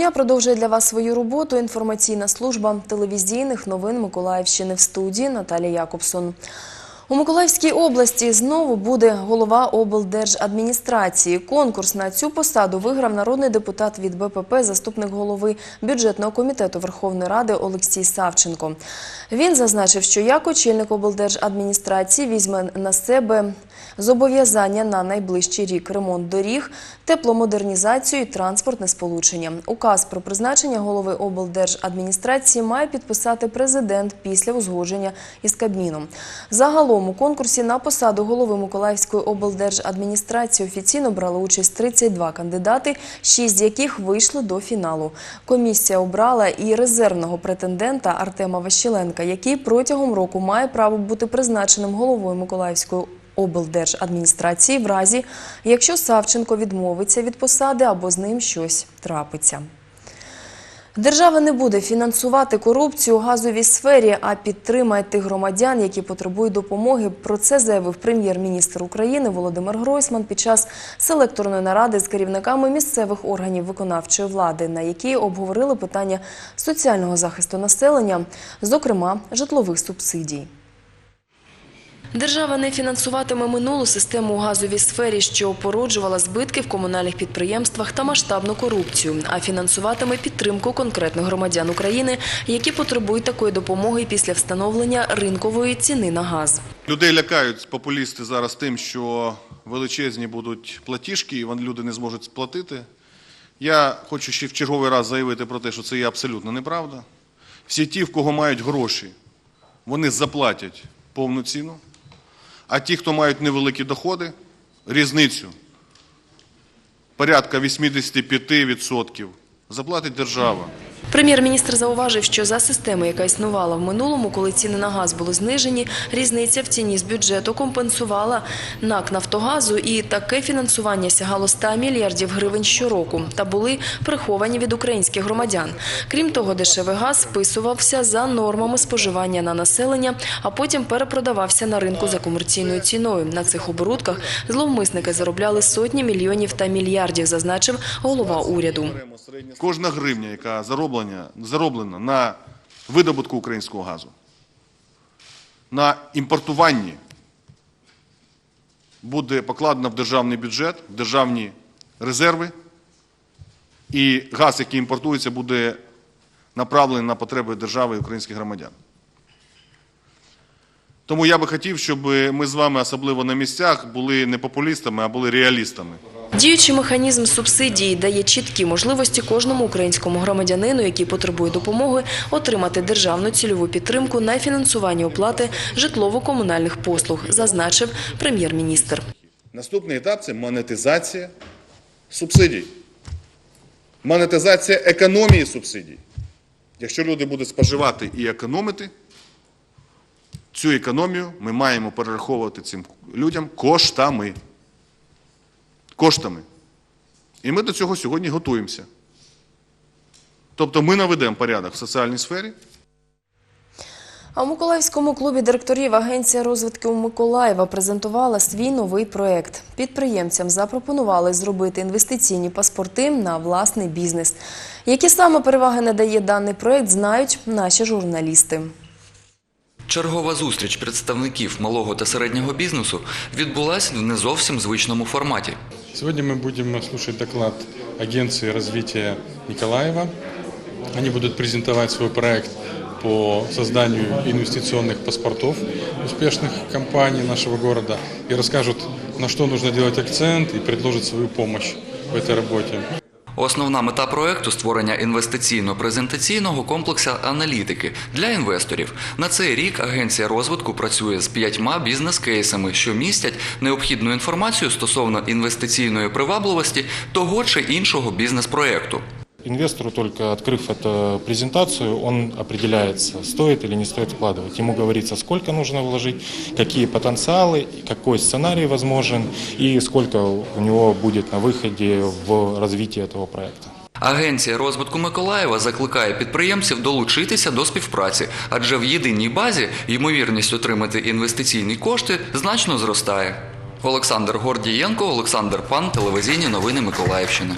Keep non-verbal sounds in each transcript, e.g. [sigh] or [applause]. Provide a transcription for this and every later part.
Дня. Продовжує для вас свою роботу інформаційна служба телевізійних новин Миколаївщини в студії Наталія Якобсон. У Миколаївській області знову буде голова облдержадміністрації. Конкурс на цю посаду виграв народний депутат від БПП, заступник голови бюджетного комітету Верховної Ради Олексій Савченко. Він зазначив, що як очільник облдержадміністрації візьме на себе зобов'язання на найближчий рік ремонт доріг, тепломодернізацію і транспортне сполучення. Указ про призначення голови облдержадміністрації має підписати президент після узгодження із Кабміном. Загалом у конкурсі на посаду голови Миколаївської облдержадміністрації офіційно брали участь 32 кандидати, 6 з яких вийшли до фіналу. Комісія обрала і резервного претендента Артема Ващеленка, який протягом року має право бути призначеним головою Миколаївської облдержадміністрації в разі, якщо Савченко відмовиться від посади або з ним щось трапиться. Держава не буде фінансувати корупцію у газовій сфері, а підтримає тих громадян, які потребують допомоги. Про це заявив прем'єр-міністр України Володимир Гройсман під час селекторної наради з керівниками місцевих органів виконавчої влади, на якій обговорили питання соціального захисту населення, зокрема житлових субсидій. Держава не фінансуватиме минулу систему у газовій сфері, що породжувала збитки в комунальних підприємствах та масштабну корупцію, а фінансуватиме підтримку конкретних громадян України, які потребують такої допомоги після встановлення ринкової ціни на газ. Людей лякають популісти зараз тим, що величезні будуть платіжки, і люди не зможуть сплатити. Я хочу ще в черговий раз заявити про те, що це є абсолютно неправда. Всі ті, в кого мають гроші, вони заплатять повну ціну. А ті, хто мають невеликі доходи, різницю порядка 85% заплатить держава. Прем'єр-міністр зауважив, що за системою, яка існувала в минулому, коли ціни на газ були знижені, різниця в ціні з бюджету компенсувала НАК «Нафтогазу» і таке фінансування сягало 100 мільярдів гривень щороку та були приховані від українських громадян. Крім того, дешевий газ списувався за нормами споживання на населення, а потім перепродавався на ринку за комерційною ціною. На цих оборудках зловмисники заробляли сотні мільйонів та мільярдів, зазначив голова уряду. Кожна гривня, яка зароблена, зароблена на видобутку українського газу, на імпортуванні, буде покладена в державний бюджет, в державні резерви, і газ, який імпортується, буде направлений на потреби держави і українських громадян. Тому я би хотів, щоб ми з вами, особливо на місцях, були не популістами, а були реалістами. Діючий механізм субсидії дає чіткі можливості кожному українському громадянину, який потребує допомоги, отримати державну цільову підтримку на фінансування оплати житлово-комунальних послуг, зазначив прем'єр-міністр. Наступний етап це монетизація субсидій. Монетизація економії субсидій. Якщо люди будуть споживати і економити, цю економію ми маємо перераховувати цим людям коштами. Коштами. І ми до цього сьогодні готуємося. Тобто ми наведемо порядок в соціальній сфері. А у Миколаївському клубі директорів Агенція розвитку Миколаєва презентувала свій новий проект. Підприємцям запропонували зробити інвестиційні паспорти на власний бізнес. Які саме переваги надає даний проект, знають наші журналісти. Чергова зустріч представників малого та середнього бізнесу відбулася в не зовсім звичному форматі. Сегодня мы будем слушать доклад Агенции развития Николаева. Они будут презентовать свой проект по созданию инвестиционных паспортов успешных компаний нашего города и расскажут, на что нужно делать акцент и предложат свою помощь в этой работе. Основна мета проекту створення інвестиційно-презентаційного комплексу аналітики для інвесторів. На цей рік агенція розвитку працює з п'ятьма бізнес-кейсами, що містять необхідну інформацію стосовно інвестиційної привабливості того чи іншого бізнес-проекту. Инвестору, только открыв эту презентацию, он определяется, стоит или не стоит вкладывать. Ему говорится, сколько нужно вложить, какие потенциалы, какой сценарий возможен и сколько у него будет на выходе в развитии этого проекта. Агенція розвитку Миколаєва закликає підприємців долучитися до співпраці, адже в єдиній базі ймовірність отримати інвестиційні кошти значно зростає. Олександр Гордієнко, Олександр Пан, телевізійні новини Миколаївщини.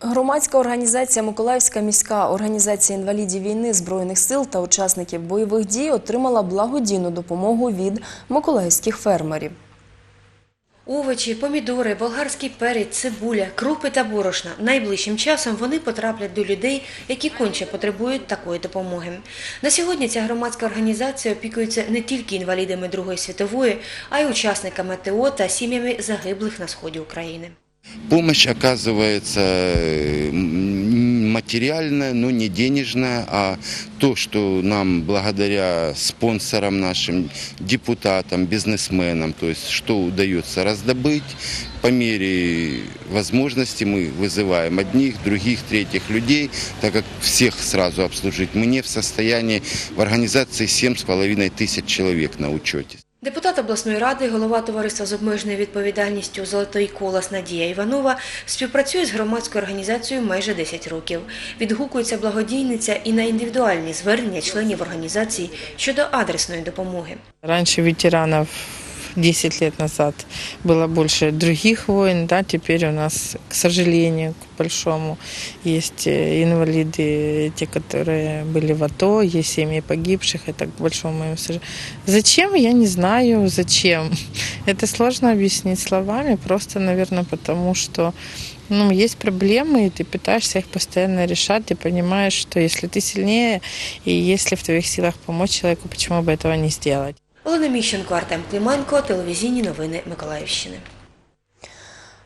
Громадська організація Миколаївська міська організація інвалідів війни, збройних сил та учасників бойових дій отримала благодійну допомогу від миколаївських фермерів. Овочі, помідори, болгарський перець, цибуля, крупи та борошна. Найближчим часом вони потраплять до людей, які конче потребують такої допомоги. На сьогодні ця громадська організація опікується не тільки інвалідами Другої світової, а й учасниками ТО та сім'ями загиблих на сході України. Помощь оказывается э, м, материальная, но не денежная, а то, что нам благодаря спонсорам нашим, депутатам, бизнесменам, то есть что удается раздобыть, по мере возможности мы вызываем одних, других, третьих людей, так как всех сразу обслужить мы не в состоянии. В организации 7,5 тысяч человек на учете. Депутат обласної ради, голова товариства з обмеженою відповідальністю Золотий колос Надія Іванова співпрацює з громадською організацією майже 10 років. Відгукується благодійниця і на індивідуальні звернення членів організації щодо адресної допомоги. Раніше ветеранов 10 лет назад было больше других войн, да, теперь у нас, к сожалению, к большому, есть э, инвалиды, те, которые были в АТО, есть семьи погибших, это к большому моему сожалению. Зачем, я не знаю, зачем. [laughs] Это сложно объяснить словами, просто, наверное, потому что ну, есть проблемы, и ты пытаешься их постоянно решать, ты понимаешь, что если ты сильнее, и если в твоих силах помочь человеку, почему бы этого не сделать. Олена Міщенко, Артем Климанко, телевізійні новини Миколаївщини.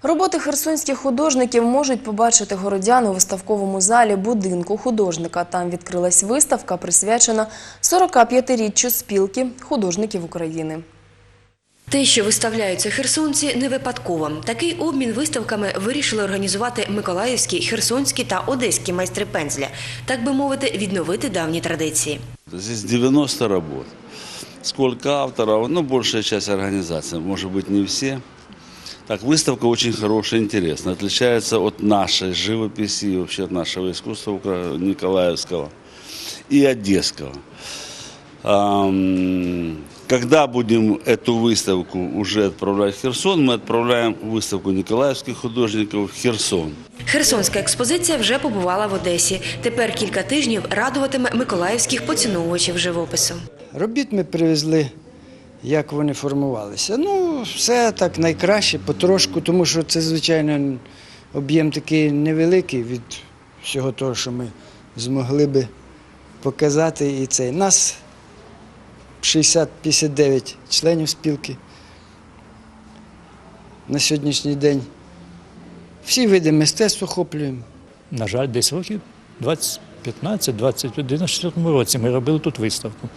Роботи херсонських художників можуть побачити городяни у виставковому залі будинку художника. Там відкрилась виставка, присвячена 45-річчю спілки художників України. Те, що виставляються херсонці, не випадково. Такий обмін виставками вирішили організувати миколаївські, херсонські та одеські майстри пензля, так би мовити, відновити давні традиції. Здесь 90 работ Сколько авторов, ну, большая часть организаций, может быть, не все. Так, выставка очень хорошая, интересная, отличается от нашей живописи и вообще от нашего искусства укра- Николаевского и Одесского. Ам, Когда будем эту выставку уже отправлять в Херсон, мы отправляем выставку николаевских художников в Херсон. Херсонська експозиція вже побувала в Одесі. Тепер кілька тижнів радуватиме миколаївських поціновувачів живопису. Робіт ми привезли, як вони формувалися. Ну, все так найкраще, потрошку, тому що це, звичайно, об'єм такий невеликий від всього того, що ми змогли би показати. І це. Нас 60-59 членів спілки на сьогоднішній день. Всі види мистецтва охоплюємо. На жаль, десь років 20, 15, 20, в 94 році ми робили тут виставку.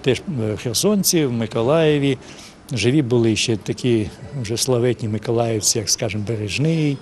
Теж е, в Херсонці, в Миколаєві. Живі були ще такі вже славетні миколаївці, як, скажімо, Бережний,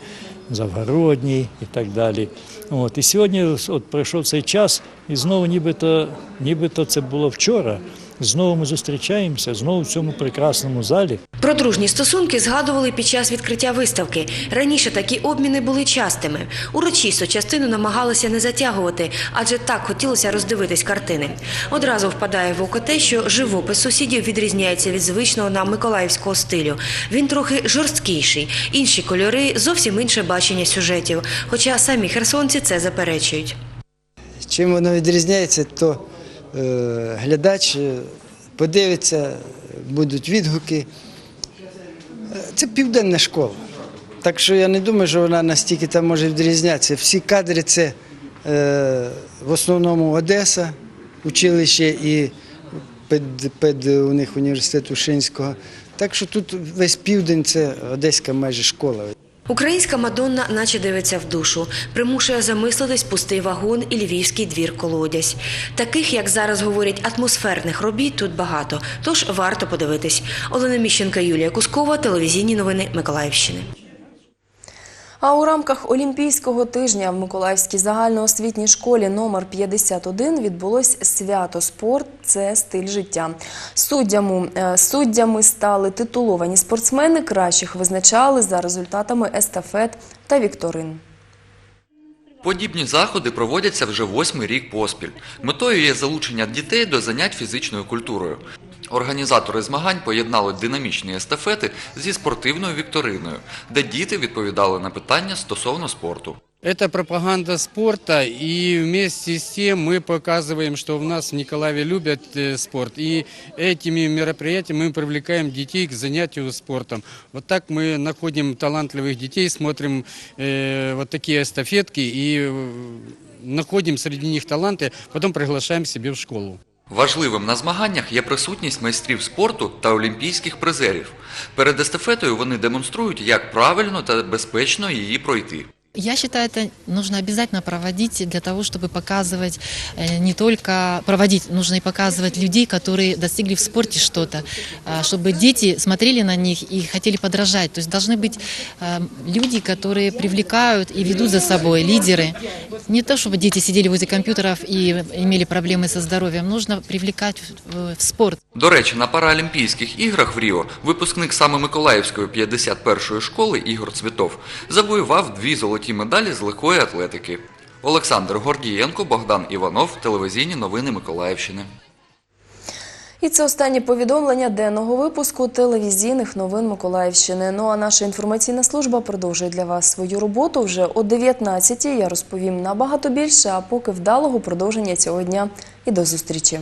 Завгородній і так далі. От. І сьогодні от пройшов цей час, і знову нібито, нібито це було вчора. Знову ми зустрічаємося, знову в цьому прекрасному залі. Про дружні стосунки згадували під час відкриття виставки. Раніше такі обміни були частими. Урочисто частину намагалися не затягувати, адже так хотілося роздивитись картини. Одразу впадає в око те, що живопис сусідів відрізняється від звичного нам миколаївського стилю. Він трохи жорсткіший, інші кольори, зовсім інше бачення сюжетів. Хоча самі херсонці це заперечують. Чим воно відрізняється, то глядач е, подивиться, будуть відгуки. Е, Це південна школа. Так що я не думаю, що вона настільки там може відрізнятися. Всі кадри це е, в основному Одеса, училище і пед, пед у них університет Ушинського. Так що тут весь південь це одеська майже школа. Українська Мадонна наче дивиться в душу, примушує замислитись пустий вагон і львівський двір колодязь. Таких, як зараз говорять, атмосферних робіт тут багато, тож варто подивитись. Олена Міщенка, Юлія Кускова, телевізійні новини Миколаївщини. А у рамках Олімпійського тижня в Миколаївській загальноосвітній школі номер 51 відбулось свято спорт це стиль життя. Суддями, е, суддями стали титуловані спортсмени, кращих визначали за результатами естафет та вікторин. Подібні заходи проводяться вже восьмий рік поспіль. Метою є залучення дітей до занять фізичною культурою. Організатори змагань поєднали динамічні естафети зі спортивною вікториною, де діти відповідали на питання стосовно спорту. Это пропаганда спорта, и вместе с тем мы показываем, что у нас в Николаеве любят э, спорт. И этими мероприятиями мы привлекаем детей к занятию спортом. Вот так мы находим талантливых детей, смотрим э, вот такие эстафетки и э, находим среди них таланты, потом приглашаем себе в школу. Важливим на змаганнях є присутність майстрів спорту та олімпійських призерів. Перед естафетою вони демонструють, як правильно та безпечно її пройти. Я считаю, это нужно обязательно проводить для того, чтобы показывать э, не только проводить, нужно и показывать людей, которые достигли в спорте что-то, а, чтобы дети смотрели на них и хотели подражать. То есть должны быть э, люди, которые привлекают и ведут за собой, лидеры. Не то, чтобы дети сидели возле компьютеров и имели проблемы со здоровьем, нужно привлекать в, в спорт. До речі, на Паралімпійських іграх в Ріо випускник саме Миколаївської 51-ї школи Ігор Цвітов завоював дві золоті медалі з легкої атлетики. Олександр Гордієнко, Богдан Іванов, телевізійні новини Миколаївщини. І це останнє повідомлення денного випуску телевізійних новин Миколаївщини. Ну а наша інформаційна служба продовжує для вас свою роботу. Вже о 19-й я розповім набагато більше, а поки вдалого продовження цього дня. І до зустрічі.